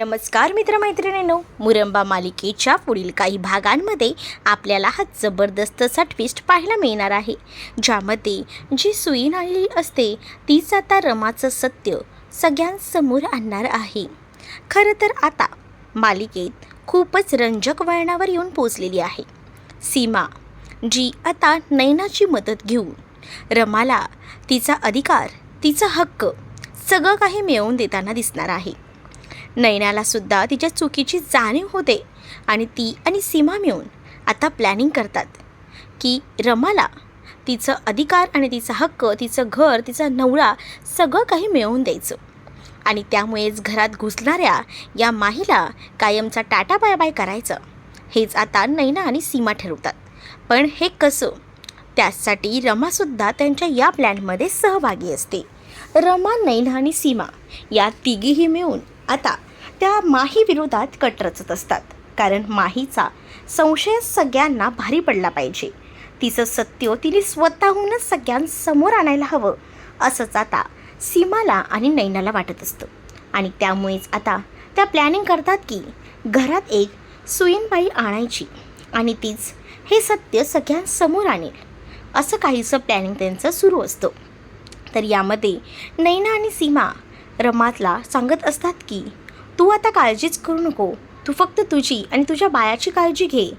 नमस्कार मित्रमैत्रिणींनो मुरंबा मालिकेच्या पुढील काही भागांमध्ये आपल्याला हा जबरदस्त ट्विस्ट पाहायला मिळणार आहे ज्यामध्ये जी सुईन आलेली असते तीच आता रमाचं सत्य सगळ्यांसमोर आणणार आहे. खरं तर आता मालिकेत खूपच रंजक वळणावर येऊन पोचलेली आहे. सीमा जी आता नैनाची मदत घेऊन रमाला तिचा अधिकार तिचा हक्क सगळं काही मिळवून देताना दिसणार आहे. नयनालासुद्धा तिच्या चुकीची जाणीव होते आणि ती आणि सीमा मिळून आता प्लॅनिंग करतात की रमाला तिचं अधिकार आणि तिचा हक्क तिचं घर तिचा नवरा सगळं काही मिळवून द्यायचं. आणि त्यामुळेच घरात घुसणाऱ्या या माहीला कायमचा टाटा बाय बाय करायचं. हेच आता नैना आणि सीमा ठरवतात. पण हे कसं? त्यासाठी रमासुद्धा त्यांच्या या प्लॅनमध्ये सहभागी असते. रमा नैना आणि सीमा या तिघीही मिळून आता त्या माही विरोधात कट रचत असतात. कारण माहीचा संशय सगळ्यांना भारी पडला पाहिजे. तिचं सत्य तिने स्वतःहूनच सगळ्यांसमोर आणायला हवं असंच आता सीमाला आणि नैनाला वाटत असतं. आणि त्यामुळेच आता त्या प्लॅनिंग करतात की घरात एक सुईनबाई आणायची आणि तीच हे सत्य सगळ्यांसमोर आणेल असं काहीसं प्लॅनिंग त्यांचं सुरू असतं. तर यामध्ये नैना आणि सीमा रमातला सांगत असतात की तू आता काळजीच करू नको. तू फक्त तुझी आणि तुझ्या बायाची काळजी घे.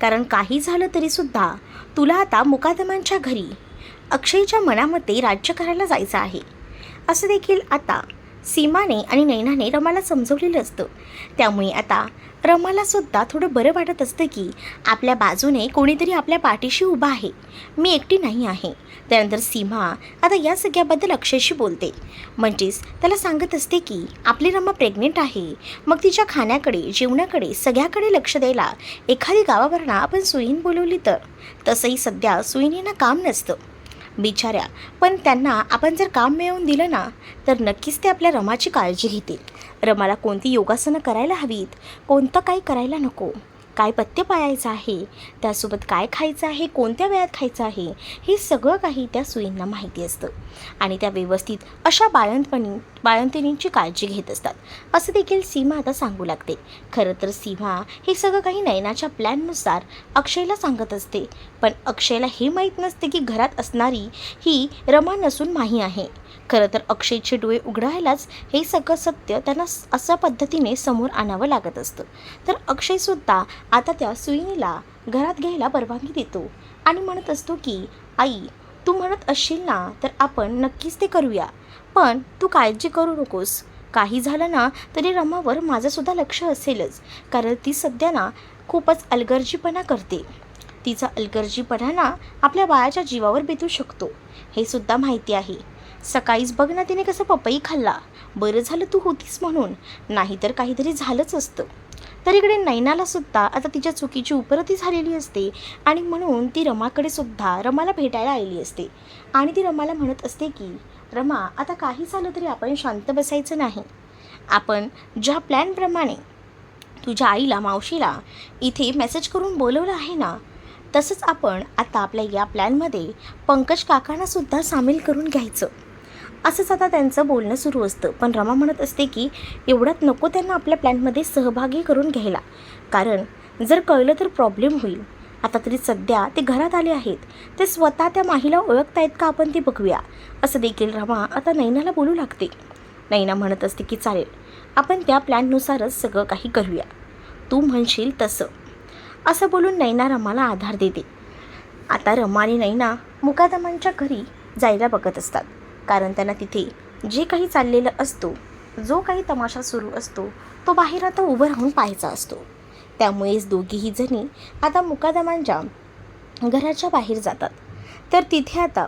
कारण काही झालं तरीसुद्धा तुला आता मुकादमांच्या घरी अक्षयच्या मनामध्ये राज्य करायला जायचं आहे. असं देखील आता सीमाने आणि नैनाने रमाला समजवलेलं असतं. त्यामुळे आता रमालासुद्धा थोडं बरं वाटत असतं की आपल्या बाजूने कोणीतरी आपल्या पाठीशी उभा आहे. मी एकटी नाही आहे. त्यानंतर सीमा आता या सगळ्याबद्दल अक्षयशी बोलते. म्हणजेच त्याला सांगत असते की आपली रमा प्रेग्नेंट आहे. मग तिच्या खाण्याकडे जेवणाकडे सगळ्याकडे लक्ष द्यायला एखादी गावावरनं आपण सुईन बोलवली तर. तसंही सध्या सुईनींना काम नसतं. बिचाऱ्या पण त्यांना आपण जर काम मिळवून दिलं ना तर नक्कीच ते आपल्या रमाची काळजी घेतील. रमाला कोणती योगासनं करायला हवीत? कोणतं काही करायला नको? काय पथ्य पाळायचं आहे? त्यासोबत काय खायचं आहे? कोणत्या वेळात खायचं आहे? हे सगळं काही त्या सुईंना माहिती असतं. आणि त्या व्यवस्थित अशा बाळंतपणी बाळंतिणींची काळजी घेत असतात. असं देखील सीमा आता सांगू लागते. खरं तर सीमा हे सगळं काही नयनाच्या प्लॅननुसार अक्षयला सांगत असते. पण अक्षयला हे माहीत नसते की घरात असणारी ही रमा नसून माही आहे. खरं तर अक्षयचे डोळे उघडायलाच हे सगळं सत्य त्यांना अशा पद्धतीने समोर आणावं लागत असतं. तर अक्षयसुद्धा आता त्या सुईनीला घरात घ्यायला परवानगी देतो आणि म्हणत असतो की आई तू म्हणत असशील ना तर आपण नक्कीच ते करूया. पण तू काळजी करू नकोस. काही झालं ना तरी रमावर माझंसुद्धा लक्ष असेलच कारण ती सध्या ना खूपच अलगर्जीपणा करते. तिचा अलगर्जीपणा ना आपल्या बाळाच्या जीवावर बेतू शकतो. हे सुद्धा माहिती आहे. सकाळीच बघ ना तिने कसं पपई खाल्ला. बरं झालं तू होतीस म्हणून. नाहीतर काहीतरी झालंच असतं. तर इकडे नैनाला सुद्धा आता तिच्या चुकीची उपरती झालेली असते आणि म्हणून ती रमाकडे सुद्धा रमाला भेटायला आलेली असते. आणि ती रमाला म्हणत असते की रमा आता काही झालं तरी आपण शांत बसायचं नाही. आपण ज्या प्लॅनप्रमाणे तुझ्या आईला मावशीला इथे मेसेज करून बोलवलं आहे ना तसंच आपण आता आपल्या या प्लॅनमध्ये पंकज काकांनासुद्धा सामील करून घ्यायचं. असंच आता त्यांचं बोलणं सुरू असतं. पण रमा म्हणत असते की एवढ्यात नको त्यांना आपल्या प्लॅनमध्ये सहभागी करून घ्यायला. कारण जर कळलं तर प्रॉब्लेम होईल. आता तरी सध्या ते घरात आले आहेत. ते स्वतः त्या माहीला ओळखतायत का आपण ते बघूया. असं देखील रमा आता नैनाला बोलू लागते. नैना म्हणत असते की चालेल. आपण त्या प्लॅननुसारच सगळं काही करूया. तू म्हणशील तसं. असं बोलून नैना रमाला आधार देते. आता रमा आणि नैना मुकादमांच्या घरी जायला बघत असतात. कारण त्यांना तिथे जे काही चाललेलं असतो जो काही तमाशा सुरू असतो तो बाहेर आता उभं राहून पाहायचा असतो. त्यामुळेच दोघीही जणी आता मुकादमांच्या घराच्या बाहेर जातात. तर तिथे आता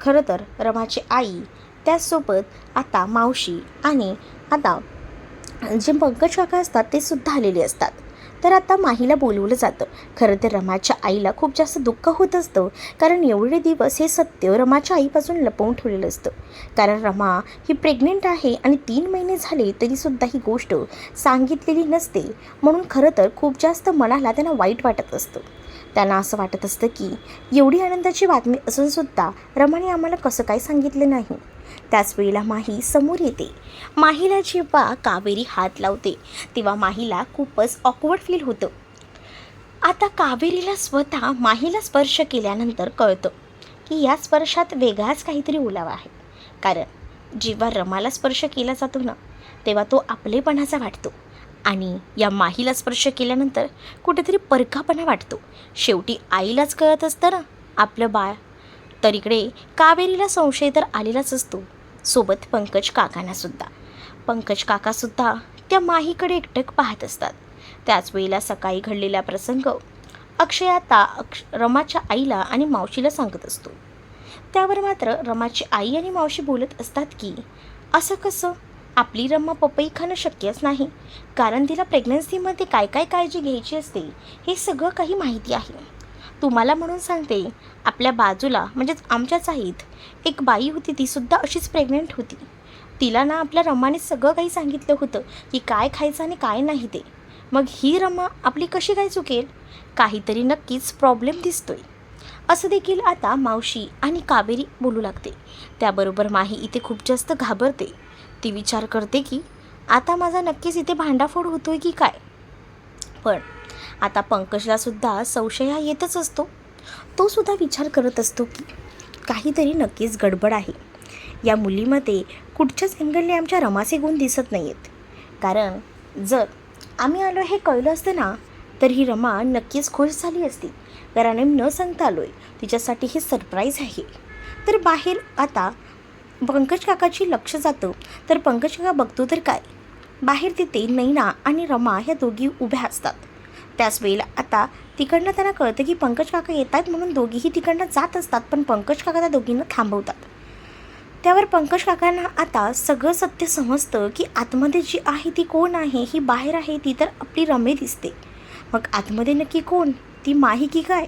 खरं तर रमाची आई त्याचसोबत आता मावशी आणि आता जे पंकज काका असतात ते सुद्धा आलेले असतात. तर आता माहीला बोलवलं जातं. खरं तर रमाच्या आईला खूप जास्त दुःख होत असतं. कारण एवढे दिवस हे सत्य रमाच्या आईपासून लपवून ठेवलेलं असतं. कारण रमा ही प्रेग्नेंट आहे आणि तीन महिने झाले तरीसुद्धा ही गोष्ट सांगितलेली नसते. म्हणून खरं तर खूप जास्त मनाला त्यांना वाईट वाटत असतं. त्यांना असं वाटत असतं की एवढी आनंदाची बातमी असूनसुद्धा रमाने आम्हाला कसं काय सांगितलं नाही? त्याच वेळेला माही समोर येते. माहीला जेव्हा कावेरी हात लावते तेव्हा माहीला खूपच ऑकवर्ड फील होतं. आता कावेरीला स्वतः माहीला स्पर्श केल्यानंतर कळतं की या स्पर्शात वेगळाच काहीतरी ओलावा आहे. कारण जेव्हा रमाला स्पर्श केला जातो ना तेव्हा तो आपलेपणाचा वाटतो. आणि या माहीला स्पर्श केल्यानंतर कुठेतरी परकापणा वाटतो. शेवटी आईलाच कळत असतं ना आपलं बाळ. तर इकडे कावेरीला संशय तर आलेलाच असतो. सोबत पंकज काकांनासुद्धा पंकज काकासुद्धा त्या माहीकडे एकटक पाहत असतात. त्याच वेळेला सकाळी घडलेला प्रसंग अक्षय आता अक्ष रमाच्या आईला आणि मावशीला सांगत असतो. त्यावर मात्र रमाची आई आणि मावशी बोलत असतात की असं कसं? आपली रमा पपई खाणं शक्यच नाही. कारण तिला प्रेग्नन्सीमध्ये काय काय काळजी घ्यायची असते हे सगळं काही माहिती आहे. तुम्हाला म्हणून सांगते आपल्या बाजूला म्हणजेच आमच्याच चाहीत एक बाई होती तीसुद्धा अशीच प्रेग्नेंट होती. तिला ना आपल्या रमाने सगळं काही सांगितलं होतं की काय खायचं आणि काय नाही ते. मग ही रमा आपली कशी काय चुकेल? काहीतरी नक्कीच प्रॉब्लेम दिसतोय. असं देखील आता मावशी आणि कावेरी बोलू लागते. त्याबरोबर माही इथे खूप जास्त घाबरते. ती विचार करते की आता माझा नक्कीच इथे भांडाफोड होतोय की काय? पण आता पंकजला सुद्धा संशय हा येतच असतो. तो सुद्धा विचार करत असतो की काहीतरी नक्कीच गडबड आहे. या मुलीमध्ये कुठच्याच अँगलने आमच्या रमाचे गुण दिसत नाही आहेत कारण जर आम्ही आलो हे कळलं असतं ना तर ही रमा नक्कीच खुश झाली असती. कारण आम्ही न सांगता आलो आहे तिच्यासाठी हे सरप्राईज आहे. तर बाहेर आता पंकज काकाची लक्ष जातं. तर पंकज काका बघतो तर काय? बाहेर तिथे नैना आणि रमा ह्या दोघी उभ्या असतात. त्याच वेळेला आता तिकडनं त्यांना कळतं की पंकज काका येत आहेत म्हणून दोघीही तिकडनं जात असतात पण पंकज काका त्या दोघींना थांबवतात. त्यावर पंकज काकांना आता सगळं सत्य समजतं की आतमध्ये जी आहे ती कोण आहे ही बाहेर आहे ती तर आपली रमे दिसते. मग आतमध्ये नक्की कोण? ती माही की काय?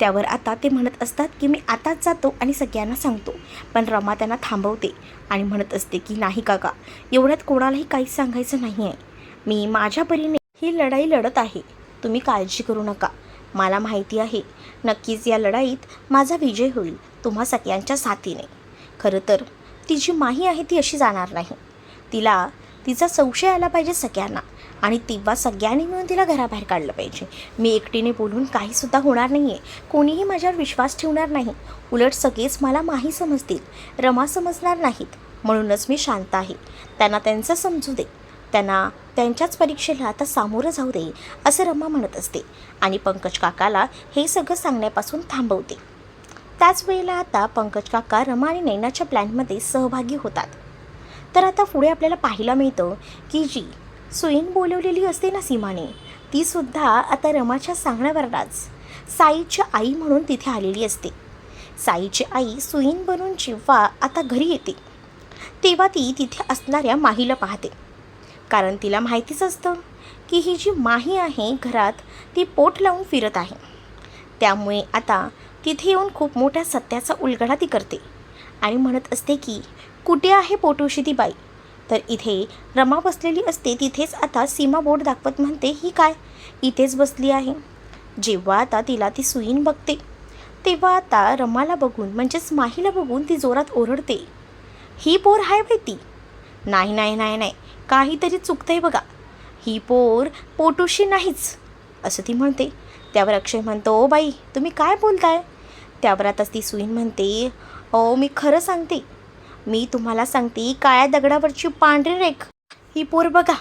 त्यावर आता ते म्हणत असतात की मी आताच जातो आणि सगळ्यांना सांगतो पण रमा त्यांना थांबवते आणि म्हणत असते की नाही काका एवढ्यात कोणालाही काहीच सांगायचं नाही आहे मी माझ्या परीने ही लढाई लढत आहे. तुम्ही काळजी करू नका. मला माहिती आहे नक्कीच या लढाईत माझा विजय होईल तुम्हा सगळ्यांच्या साथीने. खरं तर ती जी माही आहे ती अशी जाणार नाही. तिला तिचा संशय आला पाहिजे सगळ्यांना आणि तेव्हा सगळ्यांनी मिळून तिला घराबाहेर काढलं पाहिजे. मी एकटीने बोलून काहीसुद्धा होणार नाही आहे कोणीही माझ्यावर विश्वास ठेवणार नाही. उलट सगळेच मला माही समजतील. रमा समजणार नाहीत. म्हणूनच मी शांत आहे. त्यांना त्यांचं समजू दे. त्यांना त्यांच्याच परीक्षेला आता सामोरं जाऊ दे असं रमा म्हणत असते. आणि पंकज काकाला हे सगळं सांगण्यापासून थांबवते. त्याच वेळेला आता पंकज काका रमा आणि नैनाच्या प्लॅनमध्ये सहभागी होतात. तर आता पुढे आपल्याला पाहायला मिळतं की जी सुईन बोलवलेली असते ना सीमाने तीसुद्धा आता रमाच्या सांगण्यावरच. साईची आई म्हणून तिथे आलेली असते. साईची आई सुईन बनून जेव्हा आता घरी येते तेव्हा ती तिथे असणाऱ्या माहीला पाहते. कारण तिला माहितीच असतं की ही जी माही आहे घरात ती पोट लावून फिरत आहे. त्यामुळे आता तिथे येऊन खूप मोठ्या सत्याचा उलगडा ती करते आणि म्हणत असते की कुठे आहे पोटोशी ती बाई? तर इथे रमा बसलेली असते तिथेच आता सीमा बोट दाखवत म्हणते ही काय? इथेच बसली आहे. जेव्हा आता तिला ती सुईन बघते तेव्हा आता रमाला बघून म्हणजेच माहीला बघून ती जोरात ओरडते ही पोर आहे बाई ती. नाही नाही नाही नाही. काहीतरी चुकतंय बघा. ही पोर पोटूशी नाहीच असं ती म्हणते. त्यावर अक्षय म्हणतो ओ बाई तुम्ही काय बोलताय? त्यावर आता ती सुईन म्हणते ओ मी खरं सांगते. मी तुम्हाला सांगते काळ्या दगडावरची पांढरी रेख. ही पोर बघा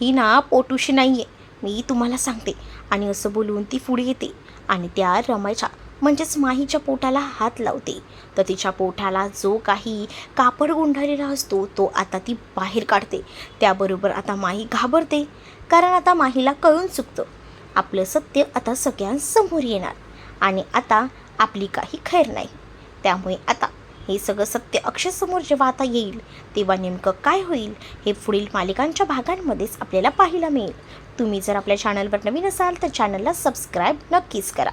ही ना पोटूशी नाही आहे मी तुम्हाला सांगते. आणि असं बोलून ती पुढे येते. आणि त्या रमायच्या म्हणजेच माहीच्या पोटाला हात लावते. तर तिच्या पोटाला जो काही कापड गुंढाळलेला असतो तो आता ती बाहेर काढते. त्याबरोबर आता माही घाबरते कारण आता माहीला कळून चुकतं. आपलं सत्य आता सगळ्यांसमोर येणार आणि आता आपली काही खैर नाही. त्यामुळे आता हे सगळं सत्य अक्षरसमोर जेव्हा आता येईल तेव्हा नेमकं काय होईल हे पुढील मालिकांच्या भागांमध्येच आपल्याला पाहायला मिळेल. तुम्ही जर आपल्या चॅनलवर नवीन असाल तर चॅनलला सबस्क्राईब नक्कीच करा.